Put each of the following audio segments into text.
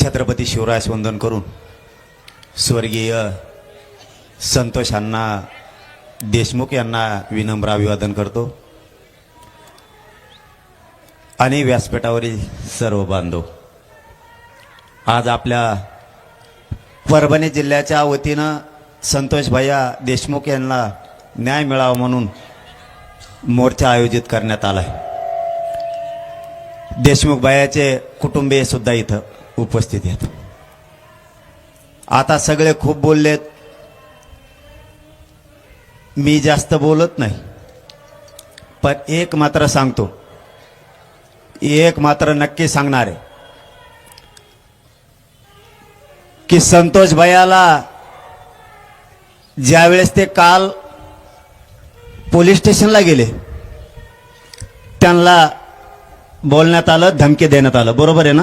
छत्रपती शिवराज वंदन करून स्वर्गीय संतोष अण्णा देशमुख यांना विनम्र अभिवादन करतो. आणि व्यासपीठावरील सर्व बांधव आज आपल्या परभणी जिल्ह्याच्या वतीनं संतोष भैया देशमुख यांना न्याय मिळावा म्हणून मोर्चा आयोजित करण्यात आला आहे देशमुख भैयाचे कुटुंबीय सुद्धा इथं. उपस्थित आहेत. आता सगळे खूप बोललेत. मी जास्त बोलत नाही. पण एक मात्र सांगतो. एक मात्र नक्की सांगणार आहे. की संतोष भैयाला ज्यावेळेस ते काल पोलीस स्टेशनला गेले त्यांना बोलण्यात आलं धमकी देण्यात आलं. बरोबर आहे ना?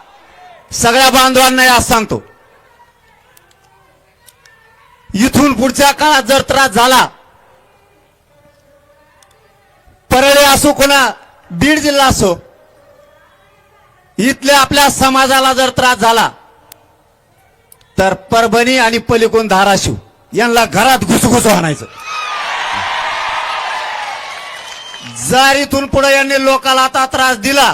सगळ्या बांधवांना आज सांगतो. इथून पुढच्या काळात जर त्रास झाला परळे असो कोणा बीड जिल्हा असो इथल्या आपल्या समाजाला जर त्रास झाला तर परभणी आणि पलिकोण धाराशिव यांना घरात घुसघुस आणायचं. जर इथून पुढे यांनी लोकाला आता त्रास दिला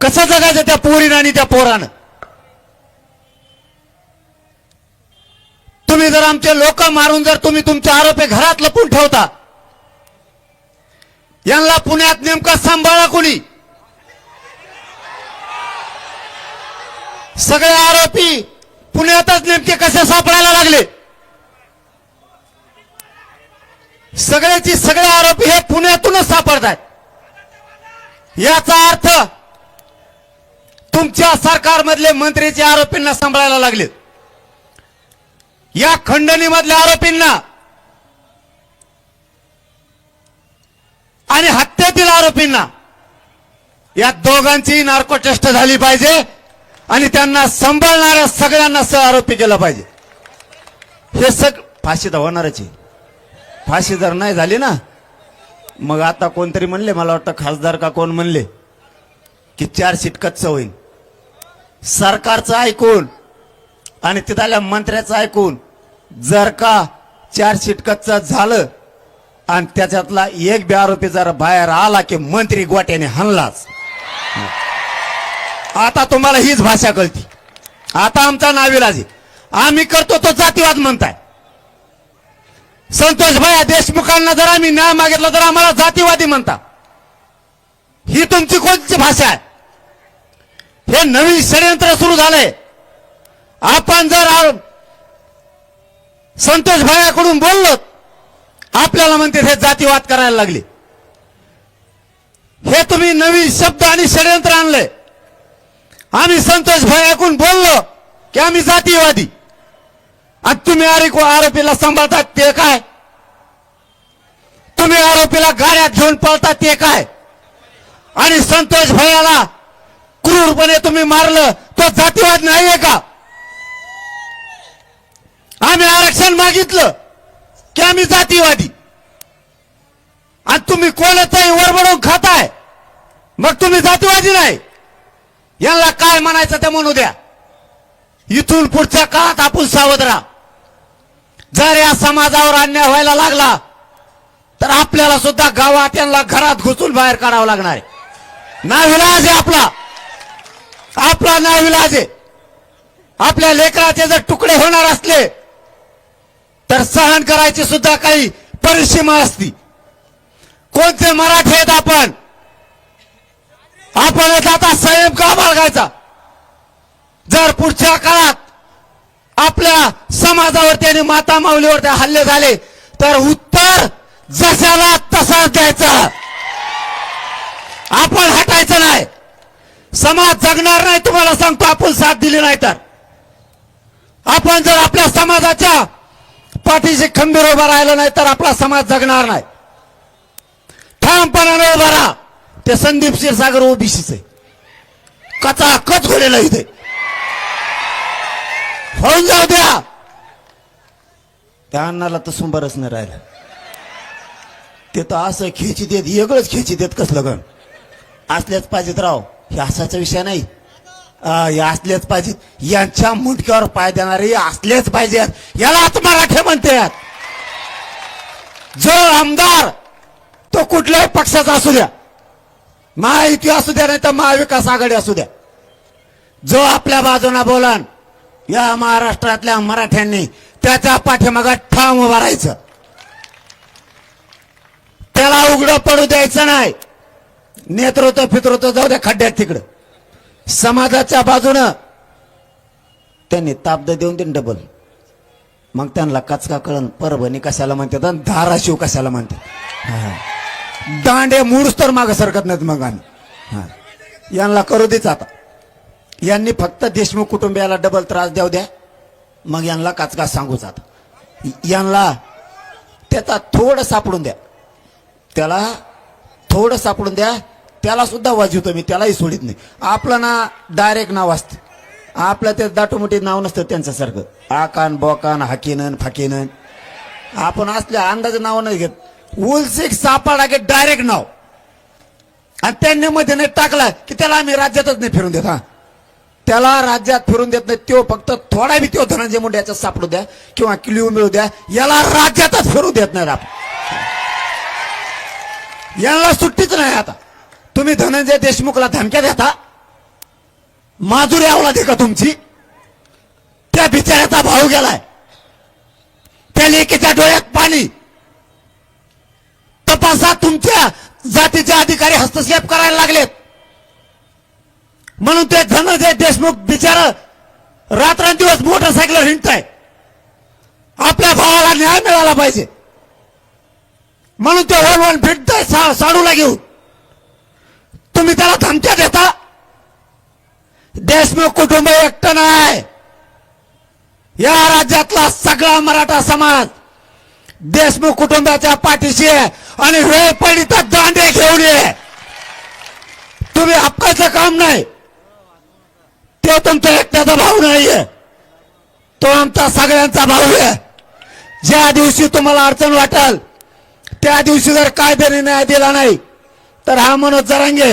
कसं जगायचं त्या पोरीनं आणि त्या पोरानं? तुम्ही जर आमचे लोक मारून जर तुम्ही तुमचे आरोपी घरात लपून ठेवता यांना पुण्यात नेमका सांभाळा कोणी? सगळे आरोपी पुण्यातच नेमके कसे सापडायला लागले? सगळ्याची सगळे आरोपी हे पुण्यातूनच सापडतात याचा अर्थ तुमच्या सरकारमधले मंत्रीचे आरोपींना सांभाळायला लागलेत या खंडणीमधल्या आरोपींना आणि हत्येतील आरोपींना या दोघांची नार्को टेस्ट झाली पाहिजे आणि त्यांना सांभाळणाऱ्या सगळ्यांना सह आरोपी केला पाहिजे. हे सग फाशी तर होणारच आहे. फाशी जर नाही झाली ना मग आता कोणतरी म्हणले मला वाटतं खासदार का कोण म्हणले की चार सीट कच्च होईल सरकारचं ऐकून आणि तिथल्या मंत्र्याचं ऐकून जर का चार कच्च झालं आणि त्याच्यातला एक बी आरोपी जर बाहेर आला की मंत्री गोट्याने हनलाच आता तुम्हाला हीच भाषा कळती. आता आमचा नाविलाजी. आहे आम्ही करतो तो जातीवाद म्हणताय. संतोष भाया देशमुखांना जर आम्ही न्याय मागितला तर आम्हाला जातीवादी म्हणता. ही तुमची कोणती भाषा आहे? हे नवीन षडयंत्र सुरू झालंय. आपण जर संतोष भायाकडून बोललो आपल्याला म्हणते हे जातीवाद करायला लागले. हे तुम्ही नवीन शब्द आणि षडयंत्र आणलंय. आम्ही संतोष भायाकडून बोललो की आम्ही जातीवादी. आणि तुम्ही आरे- आरोपीला सांभाळतात ते काय? तुम्ही आरोपीला गाड्यात घेऊन पळतात ते काय? आणि संतोष भैयाला क्रूरपणे तुम्ही मारलं तो जातीवाद नाहीये का? आम्ही आरक्षण मागितलं की आम्ही जातीवादी. आणि तुम्ही कोणाचाही वरबडून खाताय मग तुम्ही जातीवादी नाही. यांना काय म्हणायचं ते म्हणू द्या. इथून पुढच्या काळात आपण सावध राहा. जर या समाजावर अन्याय व्हायला लागला तर आपल्याला सुद्धा गावात यांना घरात घुसून बाहेर काढावं लागणार आहे. नाविलाज आहे आपला. आपला नाविलाज आहे आपल्या लेकराचे जर तुकडे होणार असले तर सहन करायची सुद्धा काही परिसीमा असती. कोणते मराठी आहेत आपण? आपण आता संयम का बाळगायचा? जर पुढच्या काळात आपल्या समाजावर आणि माता माऊलीवरती हल्ले झाले तर उत्तर जशाला तसाच द्यायचा. आपण हटायचं नाही. समाज जगणार नाही तुम्हाला सांगतो आपण साथ दिली नाही तर. आपण जर आपल्या समाजाच्या पाठीशी खंबीर उभा राहिलं नाही तर आपला समाज जगणार नाही. ठामपणाने उभा राहा. ते संदीप क्षीरसागर ओबीसीचे. आहे कचा कच घोडेला इथे. होऊन जाऊ द्या. त्या अन्नाला तर सुंबरच नाही राहिलं. ते तर असं खेची देत वेगळंच खेची देत कसलं गण. असल्याच पाहिजेत राव. हे असाचा विषय नाही. हे असलेच पाहिजेत यांच्या मुंडक्यावर पाय देणारे असलेच पाहिजेत याला मराठे म्हणतात. जो आमदार तो कुठल्याही पक्षाचा असू द्या. महायुती असू द्या नाही तर महाविकास आघाडी असू द्या. जो आपल्या बाजूला बोलान या महाराष्ट्रातल्या मराठ्यांनी त्याच्या पाठीमागा ठाम उभारायचं त्याला उघडं पडू द्यायचं नाही. नेतृत्व फितृत्व जाऊ द्या खड्ड्यात तिकडं. समाजाच्या बाजूनं त्यांनी ताबद देऊन देईन डबल मग त्यांना कचका कळण परभणी कशाला म्हणतात आणि धाराशिव कशाला म्हणतात? दांडे मूळच तर मागं सरकत नाहीत मग आम्ही यांना करू देच आता. यांनी फक्त देशमुख कुटुंबियाला डबल त्रास देऊ द्या. मग यांना काचका सांगूच आता. यांना त्याचा थोडं सापडून द्या. त्याला थोडं सापडून द्या. त्याला सुद्धा वाजवतो मी त्यालाही सोडित नाही. आपलं ना डायरेक्ट नाव असतं. आपलं ते दाटोमोठी नाव नसतं त्यांच्यासारखं. आकान बोकान हाकीनन फाकीनन. आपण असल्या अंदाजे नाव नाही घेत. उलसिक सापाडा घेत डायरेक्ट नाव. आणि त्यांनी मध्ये नाही टाकला की त्याला आम्ही राज्यातच नाही फिरून देत हा. त्याला राज्यात फिरून देत नाही तो फक्त थोडा बी तो धनंजय मुंडे याच्यात सापडू द्या किंवा किलिओ मिळू द्या याला राज्यातच फिरू देत नाही आपण. याला सुट्टीच नाही आता. तुम्ही धनंजय देशमुखला धमक्या देता? माजुरी आवला दे का तुमची? त्या बिचाऱ्याचा भाऊ गेलाय. त्या लेकीच्या डोळ्यात पाणी. तपासा तुमच्या जातीचे अधिकारी हस्तक्षेप करायला लागलेत. म्हणून ते धनंजय देशमुख बिचार रात्रंदिवस मोटरसायकल हिंडताय. आपल्या भावाला न्याय मिळाला पाहिजे. म्हणून ते वन वन सा- साडूला घेऊन. तुम्ही त्याला धमक्या देता? देशमुख कुटुंब एकटं नाही. या राज्यातला सगळा मराठा समाज देशमुख कुटुंबाच्या पाठीशी आहे आणि वेळ पडली तर दांडे घेऊन ये. तुम्ही हक्काचं काम नाही. ते तुमचा एकट्याचा भाऊ नाहीये. तो आमचा सगळ्यांचा भाऊ आहे. ज्या दिवशी तुम्हाला अडचण वाटेल त्या दिवशी जर कायद्याने न्याय दिला नाही तर हा मनोज जरांगे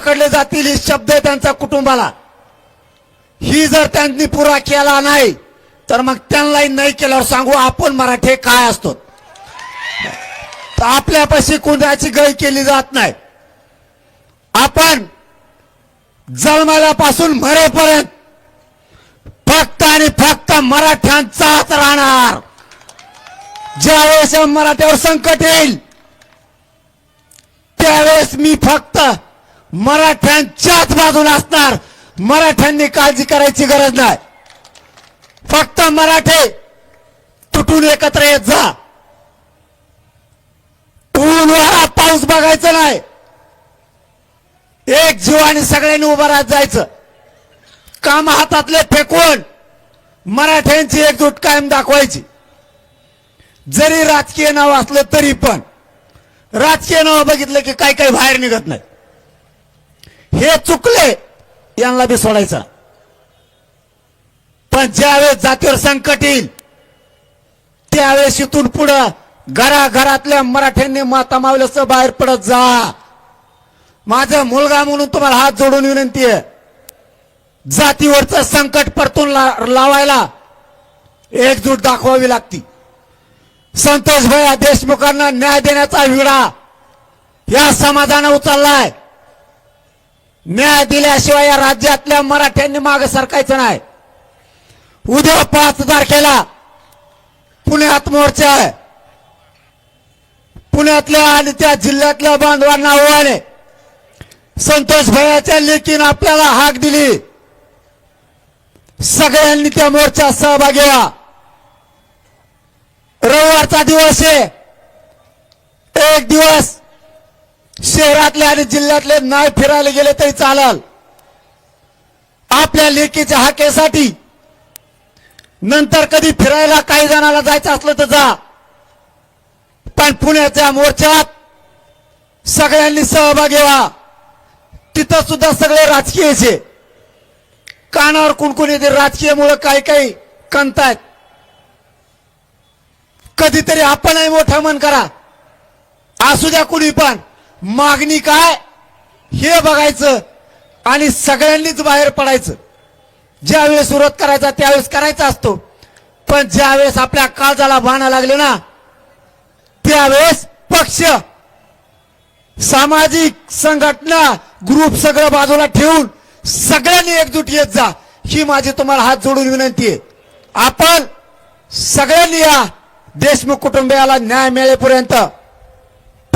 पकडले जातील ही शब्द आहे त्यांच्या कुटुंबाला. ही जर त्यांनी पुरा केला नाही तर मग त्यांनाही नाही केल्यावर सांगू आपण मराठे काय असतो. तर आपल्यापाशी कुणाची गय केली जात नाही. आपण जन्माल्यापासून मरेपर्यंत फक्त आणि फक्त मराठ्यांचाच राहणार. ज्यावेळेस मराठ्यावर संकट येईल त्यावेळेस मी फक्त मराठ्यांच्याच बाजूला असणार. मराठ्यांनी काळजी करायची गरज नाही. फक्त मराठे तुटून एकत्र येत जा. टूलवारा पाऊस बघायचा नाही. एक जीव आणि सगळ्यांनी उभं राहत जायचं. काम हातातले फेकून मराठ्यांची एकजूट कायम दाखवायची. जरी राजकीय नाव असलं तरी पण. राजकीय नाव बघितलं की काही काही बाहेर निघत नाही. हे चुकले यांना बी सोडायचं. पण ज्यावेळेस जातीवर संकट येईल त्यावेळेस इथून पुढं घराघरातल्या मराठ्यांनी माता मावल्याचं बाहेर पडत जा. माझा मुलगा म्हणून तुम्हाला हात जोडून विनंती आहे जातीवरचं संकट परतून ला- लावायला एकजूट दाखवावी लागती. संतोष भैया देशमुखांना न्याय देण्याचा विडा या समाजानं उचललाय. न्याय दिल्याशिवाय या राज्यातल्या मराठ्यांनी मागे सरकायचं नाही. उद्या पाच तारखेला पुण्यात मोर्चा आहे. पुण्यातल्या आणि त्या जिल्ह्यातल्या बांधवांना आव्हाने संतोष भैयाच्या लेकीनं आपल्याला हाक दिली. सगळ्यांनी त्या मोर्चात सहभागी व्हा. रविवारचा दिवस आहे. एक दिवस शहरातले आणि जिल्ह्यातले नाही फिरायला गेले तरी चालाल. आपल्या लेकीच्या हाकेसाठी नंतर कधी फिरायला काही जणाला जायचं असलं तर जा. पण पुण्याच्या मोर्चात सगळ्यांनी सहभागी व्हा. तिथं सुद्धा सगळे राजकीयचे. कानावर कुणकुण येते राजकीयमुळे काही काही कणतायत कधीतरी आपणही मोठं मन करा. असू द्या कुणी पण. मागणी काय? हे बघायचं आणि सगळ्यांनीच बाहेर पडायचं. ज्यावेळेस विरोध करायचा त्यावेळेस करायचा असतो. पण ज्यावेळेस आपल्या काळजाला बाणा लागले ना त्यावेळेस पक्ष सामाजिक संघटना ग्रुप सगळं बाजूला ठेवून सगळ्यांनी एकजूट येत जा. ही माझी तुम्हाला हात जोडून विनंती आहे. आपण सगळ्यांनी या देशमुख कुटुंबियाला न्याय मिळेपर्यंत